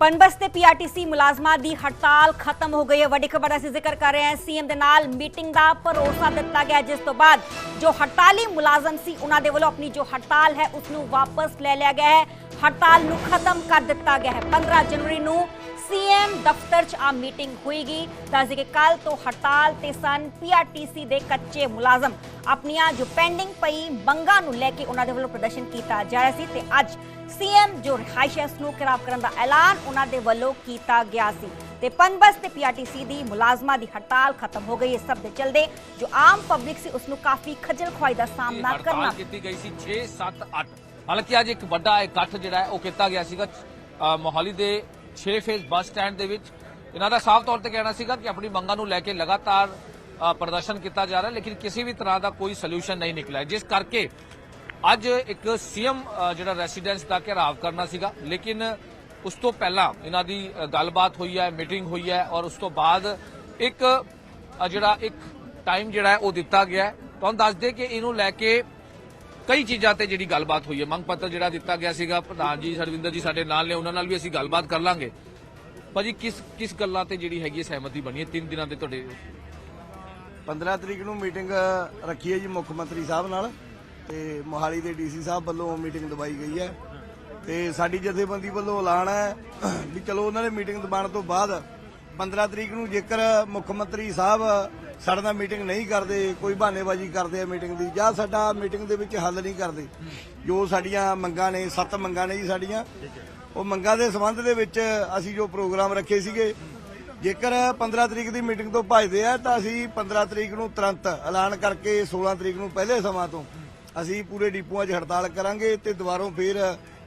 ਪਨਬਸ ਤੇ ਪੀਆਰਟੀਸੀ ਮੁਲਾਜ਼ਮਾਂ ਦੀ ਹੜਤਾਲ ਖਤਮ ਹੋ ਗਈ ਹੈ। ਵੱਡੀ ਖਬਰ ਅਸੀਂ ਜ਼ਿਕਰ ਕਰ ਰਹੇ ਹਾਂ। ਸੀਐਮ ਦੇ ਨਾਲ ਮੀਟਿੰਗ ਦਾ ਭਰੋਸਾ ਦਿੱਤਾ ਗਿਆ, ਜਿਸ ਤੋਂ ਬਾਅਦ ਜੋ ਹੜਤਾਲੀ ਮੁਲਾਜ਼ਮ ਸੀ, ਉਹਨਾਂ ਦੇ ਵੱਲੋਂ ਆਪਣੀ ਜੋ ਹੜਤਾਲ ਹੈ ਉਸ ਨੂੰ ਵਾਪਸ ਲੈ ਲਿਆ ਗਿਆ ਹੈ। ਹੜਤਾਲ ਨੂੰ ਖਤਮ ਕਰ ਦਿੱਤਾ ਗਿਆ ਹੈ। 15 ਜਨਵਰੀ ਨੂੰ ਸੀਐਮ ਦਫ਼ਤਰ 'ਚ ਆ ਮੀਟਿੰਗ ਹੋਏਗੀ। ਦੱਸਦੇ ਕਿ ਕੱਲ ਤੋਂ ਹੜਤਾਲ ਤੇ ਸਨ ਪੀਆਰਟੀਸੀ ਦੇ ਕੱਚੇ ਮੁਲਾਜ਼ਮ। ਆਪਣੀਆਂ ਜੋ ਪੈਂਡਿੰਗ ਪਈ ਮੰਗਾਂ ਨੂੰ ਲੈ ਕੇ ਉਹਨਾਂ ਦੇ ਵੱਲੋਂ ਪ੍ਰਦਰਸ਼ਨ ਕੀਤਾ ਜਾ ਰਿਹਾ ਸੀ ਤੇ ਅੱਜ ਸੀਐਮ ਜੋ ਰਿਹਾਇਸ਼ਸ ਨੂੰ ਖਰਾਬ ਕਰਨ ਦਾ ਐਲਾਨ ਉਹਨਾਂ ਦੇ ਵੱਲੋਂ ਕੀਤਾ ਗਿਆ ਸੀ। ਤੇ ਪਨਬਸ ਤੇ ਪੀਆਰਟੀਸੀ ਦੀ ਮੁਲਾਜ਼ਮਾਂ ਦੀ ਹੜਤਾਲ ਖਤਮ ਹੋ ਗਈ। ਇਸ ਸਭ ਦੇ ਚਲਦੇ ਜੋ ਆਮ ਪਬਲਿਕ ਸੀ ਉਸ ਨੂੰ ਕਾਫੀ ਖੱਜਲ ਖੁਆਈ ਦਾ ਸਾਹਮਣਾ ਕਰਨਾ। ਕੀਤੀ ਗਈ ਸੀ 6 7 8 ਹਾਲਾਂਕਿ ਅੱਜ ਇੱਕ ਵੱਡਾ ਇਕੱਠ ਜਿਹੜਾ ਉਹ ਕੀਤਾ ਗਿਆ ਸੀਗਾ। ਮੋਹਾਲੀ ਦੇ 6 ਫੇਜ਼ ਬੱਸ ਸਟੈਂਡ ਦੇ ਵਿੱਚ। ਇਹਨਾਂ ਦਾ ਸਾਫ਼ ਤੌਰ ਤੇ ਕਹਿਣਾ ਸੀਗਾ ਕਿ ਆਪਣੀ ਮੰਗਾਂ ਨੂੰ ਲੈ ਕੇ ਲਗਾਤਾਰ ਪ੍ਰਦਰਸ਼ਨ ਕੀਤਾ ਜਾ ਰਿਹਾ, ਲੇਕਿਨ ਕਿਸੇ ਵੀ ਤਰ੍ਹਾਂ ਦਾ ਕੋਈ ਸੋਲੂਸ਼ਨ ਨਹੀਂ ਨਿਕਲਿਆ। ਜਿਸ ਕਰਕੇ ਅੱਜ ਇੱਕ ਸੀਐਮ ਜਿਹੜਾ ਰੈਸੀਡੈਂਸ ਦਾ ਘੇਰਾਵ ਕਰਨਾ ਸੀਗਾ, ਲੇਕਿਨ ਉਸ ਤੋਂ ਪਹਿਲਾਂ ਇਹਨਾਂ ਦੀ ਗੱਲਬਾਤ ਹੋਈ ਹੈ ਮੀਟਿੰਗ ਹੋਈ ਹੈ ਔਰ ਉਸ ਤੋਂ ਬਾਅਦ ਇੱਕ ਜਿਹੜਾ ਇੱਕ ਟਾਈਮ ਜਿਹੜਾ ਉਹ ਦਿੱਤਾ ਗਿਆ ਤੁਹਾਨੂੰ ਦੱਸ ਦੇ ਕਿ ਇਹਨੂੰ ਲੈ ਕੇ ਕਈ ਚੀਜ਼ਾਂ ਤੇ ਜਿਹੜੀ ਗੱਲਬਾਤ ਹੋਈ ਹੈ। ਮੰਗ ਪੱਤਰ ਜਿਹੜਾ ਦਿੱਤਾ ਗਿਆ ਸੀਗਾ, ਪ੍ਰਧਾਨ ਜੀ, ਸਰਵਿੰਦਰ ਜੀ ਸਾਡੇ ਨਾਲ ਨੇ, ਉਹਨਾਂ ਨਾਲ ਵੀ ਅਸੀਂ ਗੱਲਬਾਤ ਕਰ ਲਾਂਗੇ। ਭਾਜੀ, ਕਿਸ ਕਿਸ ਗੱਲਾਂ ਤੇ ਜਿਹੜੀ ਹੈਗੀ ਹੈ ਸਹਿਮਤੀ ਬਣੀ ਹੈ? ਤਿੰਨ ਦਿਨਾਂ ਦੇ ਤੁਹਾਡੇ 15 ਤਰੀਕ ਨੂੰ ਮੀਟਿੰਗ ਰੱਖੀ ਹੈ ਜੀ ਮੁੱਖ ਮੰਤਰੀ ਸਾਹਿਬ ਨਾਲ ਤੇ ਮੋਹਾਲੀ ਦੇ ਡੀਸੀ ਸਾਹਿਬ ਵੱਲੋਂ ਮੀਟਿੰਗ ਦਵਾਈ ਗਈ ਹੈ ਤੇ ਸਾਡੀ ਜਥੇਬੰਦੀ ਵੱਲੋਂ ਐਲਾਨ ਹੈ ਵੀ ਚਲੋ ਉਹਨਾਂ ਨੇ ਮੀਟਿੰਗ ਦਬਾਉਣ ਤੋਂ ਬਾਅਦ 15 ਤਰੀਕ ਨੂੰ ਜੇਕਰ ਮੁੱਖ ਮੰਤਰੀ ਸਾਹਿਬ ਸਾਡੇ ਨਾਲ ਮੀਟਿੰਗ ਨਹੀਂ ਕਰਦੇ ਕੋਈ ਬਹਾਨੇਬਾਜ਼ੀ ਕਰਦੇ ਆ ਮੀਟਿੰਗ ਦੀ ਜਾਂ ਸਾਡਾ ਮੀਟਿੰਗ ਦੇ ਵਿੱਚ ਹੱਲ ਨਹੀਂ ਕਰਦੇ। ਜੋ ਸਾਡੀਆਂ ਮੰਗਾਂ ਨੇ ਸੱਤ ਮੰਗਾਂ ਨੇ ਜੀ ਸਾਡੀਆਂ ਉਹ ਮੰਗਾਂ ਦੇ ਸੰਬੰਧ ਦੇ ਵਿੱਚ ਅਸੀਂ ਜੋ ਪ੍ਰੋਗਰਾਮ ਰੱਖੇ ਸੀਗੇ ਜੇਕਰ 15 ਤਰੀਕ ਦੀ ਮੀਟਿੰਗ ਤੋਂ ਭੱਜਦੇ ਆ ਤਾਂ ਅਸੀਂ 15 ਤਰੀਕ ਨੂੰ ਤੁਰੰਤ ਐਲਾਨ ਕਰਕੇ 16 ਤਰੀਕ ਨੂੰ ਪਹਿਲੇ ਸਮਾਂ ਤੋਂ ਅਸੀਂ ਪੂਰੇ ਡਿਪੂਆਂ 'ਚ ਹੜਤਾਲ ਕਰਾਂਗੇ ਤੇ ਦੁਬਾਰੋਂ ਫੇਰ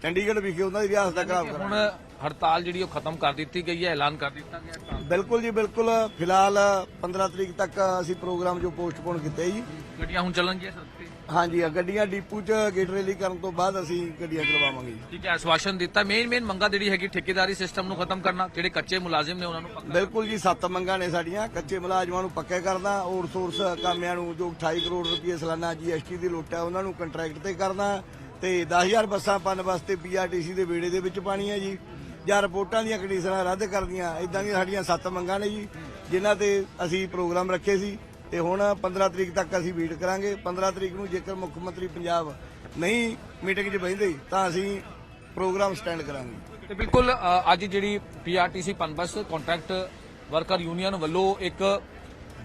ਚੰਡੀਗੜ੍ਹ ਵਿਖੇ ਉਹਨਾਂ ਦੀ ਰਿਆਸਤ ਦਾ ਘਰਾਵ ਕਰਾਂਗੇ। ਹੁਣ ਹੜਤਾਲ ਜਿਹੜੀ ਉਹ ਖਤਮ ਕਰ ਦਿੱਤੀ ਗਈ ਹੈ ਐਲਾਨ ਕਰ ਦਿੱਤਾ ਗਿਆ ਹੈ ਬਿਲਕੁਲ ਜੀ ਬਿਲਕੁਲ। ਫਿਲਹਾਲ 15 ਤਰੀਕ ਤੱਕ ਅਸੀਂ ਪ੍ਰੋਗਰਾਮ ਜੋ ਪੋਸਟਪੋਨ ਕੀਤੇ ਜੀ। ਗੱਡੀਆਂ ਹੁਣ ਚੱਲਣਗੀਆਂ ਤੇ? ਹਾਂਜੀ ਗੱਡੀਆਂ ਡਿਪੂ 'ਚ ਗੇਟ ਰੈਲੀ ਕਰਨ ਤੋਂ ਬਾਅਦ ਅਸੀਂ ਗੱਡੀਆਂ ਚਲਵਾਵਾਂਗੇ ਜੀ। ਠੀਕ ਹੈ ਆਸ਼ਵਾਸਨ ਦਿੱਤਾ। ਮੇਨ ਮੇਨ ਮੰਗਾਂ ਜਿਹੜੀ ਹੈਗੀ ਠੇਕੇਦਾਰੀ ਸਿਸਟਮ ਨੂੰ ਖਤਮ ਕਰਨਾ ਜਿਹੜੇ ਕੱਚੇ ਮੁਲਾਜ਼ਮ ਨੇ ਉਹਨਾਂ ਨੂੰ ਪੱਕਾ ਬਿਲਕੁਲ ਜੀ ਸੱਤ ਮੰਗਾਂ ਨੇ ਸਾਡੀਆਂ। ਕੱਚੇ ਮੁਲਾਜ਼ਮਾਂ ਨੂੰ ਪੱਕੇ ਕਰਨਾ ਔਰ ਸੋਰਸ ਕਾਮਿਆਂ ਨੂੰ ਜੋ 28 ਕਰੋੜ ਰੁਪਏ ਸਾਲਾਨਾ ਜੀਐਸਟੀ ਦੀ ਲੁੱਟ ਹੈ ਉਹਨਾਂ ਨੂੰ ਕੰਟਰੈਕਟ ਤੇ ਕਰਨਾ ਤੇ 10000 ਬੱਸਾਂ ਪਨ ਵਾਸਤੇ ਪੀਆਰਟੀਸੀ ਦੇ ਵੇੜੇ ਦੇ ਵਿੱਚ ਪਾਣੀਆਂ ਜੀ। ਜਾਂ ਰਿਪੋਰਟਾਂ ਦੀਆਂ ਕੰਡੀਸ਼ਨਾਂ ਰੱਦ ਕਰਦੀਆਂ ਇਦਾਂ ਦੀਆਂ ਸਾਡੀਆਂ ਸੱਤ ਮੰਗਾਂ ਨੇ ਜੀ, ਜਿਨ੍ਹਾਂ ਤੇ ਅਸੀਂ ਪ੍ਰੋਗਰਾਮ ਰੱਖੇ ਸੀ। ਤੇ ਹੁਣ 15 ਤਰੀਕ ਤੱਕ ਅਸੀਂ ਵੇਟ ਕਰਾਂਗੇ। 15 ਤਰੀਕ ਨੂੰ ਜੇਕਰ ਮੁੱਖ ਮੰਤਰੀ ਪੰਜਾਬ ਨਹੀਂ ਮੀਟਿੰਗ 'ਚ ਬਹਿੰਦੇ, ਤਾਂ ਅਸੀਂ ਪ੍ਰੋਗਰਾਮ ਸਟੈਂਡ ਕਰਾਂਗੇ। ਤੇ ਬਿਲਕੁਲ ਅੱਜ ਜਿਹੜੀ PRTC Punbus contract worker union ਵੱਲੋਂ ਇੱਕ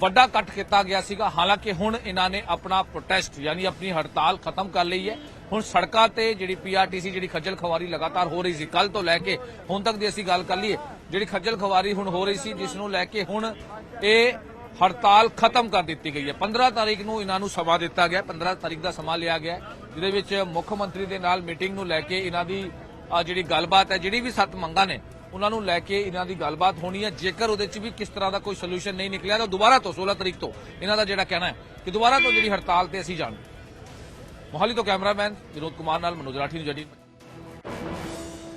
ਵੱਡਾ ਕੱਟ ਕੀਤਾ ਗਿਆ ਸੀਗਾ। ਹਾਲਾਂਕਿ ਹੁਣ ਇਹਨਾਂ ਨੇ ਆਪਣਾ ਪ੍ਰੋਟੈਸਟ ਯਾਨੀ ਆਪਣੀ ਹੜਤਾਲ ਖਤਮ ਕਰ ਲਈ ਹੈ। ਹੁਣ ਸੜਕਾਂ ਤੇ ਜਿਹੜੀ ਪੀਆਰਟੀਸੀ ਜਿਹੜੀ ਖੱਜਲ ਖਵਾਰੀ ਲਗਾਤਾਰ ਹੋ ਰਹੀ ਸੀ ਕੱਲ ਤੋਂ ਲੈ ਕੇ ਹੁਣ ਤੱਕ ਦੀ ਅਸੀਂ ਗੱਲ ਕਰ ਲਈਏ, ਜਿਹੜੀ ਖੱਜਲ ਖਵਾਰੀ ਹੁਣ ਹੋ ਰਹੀ ਸੀ, ਜਿਸ ਨੂੰ ਲੈ ਕੇ ਹੁਣ ਇਹ ਹੜਤਾਲ ਖਤਮ ਕਰ ਦਿੱਤੀ ਗਈ ਹੈ 15 ਤਾਰੀਖ ਨੂੰ ਇਹਨਾਂ ਨੂੰ ਸਮਾਂ ਦਿੱਤਾ ਗਿਆ ਹੈ। 15 ਤਾਰੀਖ ਦਾ ਸਮਾਂ ਲਿਆ ਗਿਆ ਜਿਹਦੇ ਵਿੱਚ ਮੁੱਖ ਮੰਤਰੀ ਦੇ ਨਾਲ ਮੀਟਿੰਗ ਨੂੰ ਲੈ ਕੇ ਇਹਨਾਂ ਦੀ ਜਿਹੜੀ ਗੱਲਬਾਤ ਹੈ, ਜਿਹੜੀ ਵੀ ਸੱਤ ਮੰਗਾਂ ਨੇ, ਉਹਨਾਂ ਨੂੰ ਲੈ ਕੇ ਇਹਨਾਂ ਦੀ ਗੱਲਬਾਤ ਹੋਣੀ ਹੈ ਜੇਕਰ ਉਹਦੇ 'ਚ ਵੀ ਕਿਸ ਤਰ੍ਹਾਂ ਦਾ ਕੋਈ ਸੋਲੂਸ਼ਨ ਨਹੀਂ ਨਿਕਲਿਆ, ਤਾਂ ਦੁਬਾਰਾ ਤੋਂ 16 ਤਰੀਕ ਤੋਂ ਇਹਨਾਂ ਦਾ ਜਿਹੜਾ ਕਹਿਣਾ ਹੈ ਕਿ ਦੁਬਾਰਾ ਤੋਂ ਜਿਹੜੀ ਹੜਤਾਲ ਤੇ ਅਸੀਂ ਜਾਣ ਮੋਹਾਲੀ ਤੋਂ ਕੈਮਰਾਮੈਨ ਵਿਨੋਦ ਕੁਮਾਰ ਨਾਲ ਮਨੋਜ ਰਾਠੀ ਨੂੰ ਜੜੀ